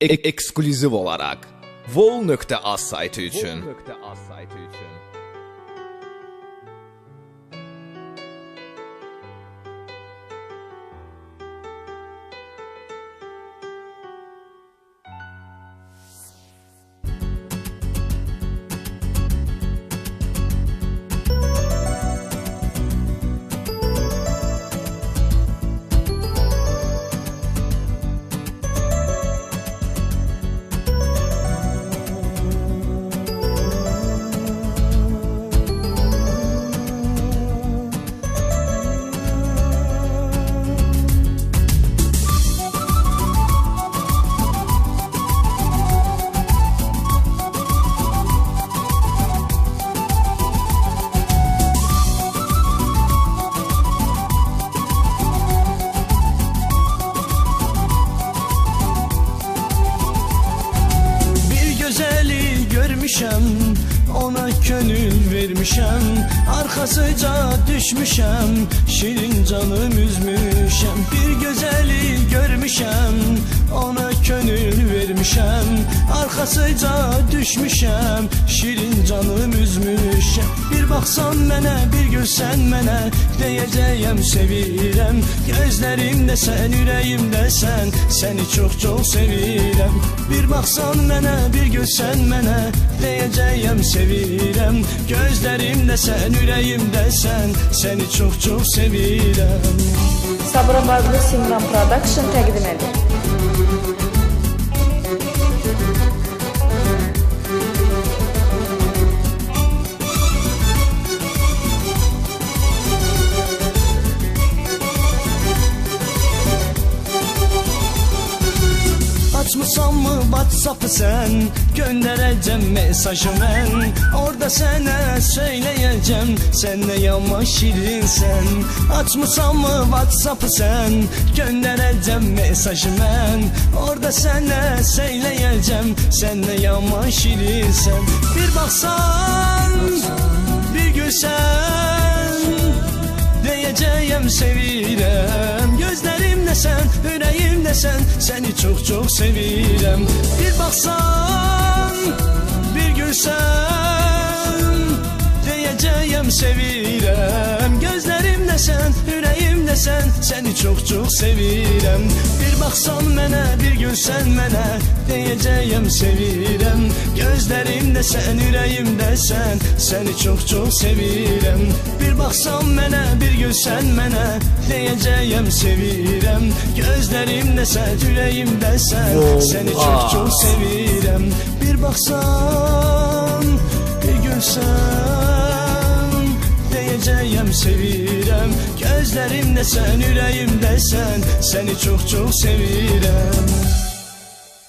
e- ekskluziv olarak Vol.az saytı için. Bir gönül vermişem Arkasıca düşmüşem Şirin canım üzmüşem Bir gözeli görmüşem. Ona gönül vermişem Arkasıca düşmüşem. Şirin canım üzmüşem Bir baksan mənə bir gülsən mənə Deyəcəyəm sevirəm Gözlərimdə sən, ürəyimdə sən Səni çox çox sevirəm Bir baxsan mənə, bir gülsən mənə Deyəcəyəm sevirəm Gözlərimdə sən, ürəyimdə sən Səni çox çox sevirəm Sabırabadlı Simran Production təqdim edir. Whatsapp'ı sen Göndereceğim mesajı ben. Orada sana söyleyeceğim Sen ne yama şirinsen Açmısan mı Whatsapp'ı sen Göndereceğim mesajı ben. Orada sana söyleyeceğim Sen ne yama şirinsen Bir baksan Bir gülsen Deyəcəyəm sevirəm Gözlərimdə sən, ürəyimdə sən Səni çox çox sevirəm Bir baxsan, bir gülsən Deyəcəyəm sevirəm Gözlərimdə sən Səni çox çox sevirəm Bir baxsan mənə, bir gülsən mənə Deyəcəyəm sevirəm Gözlərimdə sən, ürəyimdə sən Səni çox çox sevirəm Bir baxsan mənə, bir gülsən mənə Deyəcəyəm sevirəm Gözlərimdə sən, ürəyimdə sən Səni çox çox sevirəm Bir baxsan, bir gülsən Deyəcəyəm sevirəm Gözlərimdə sən, ürəyimdə sən Səni çox çox sevirəm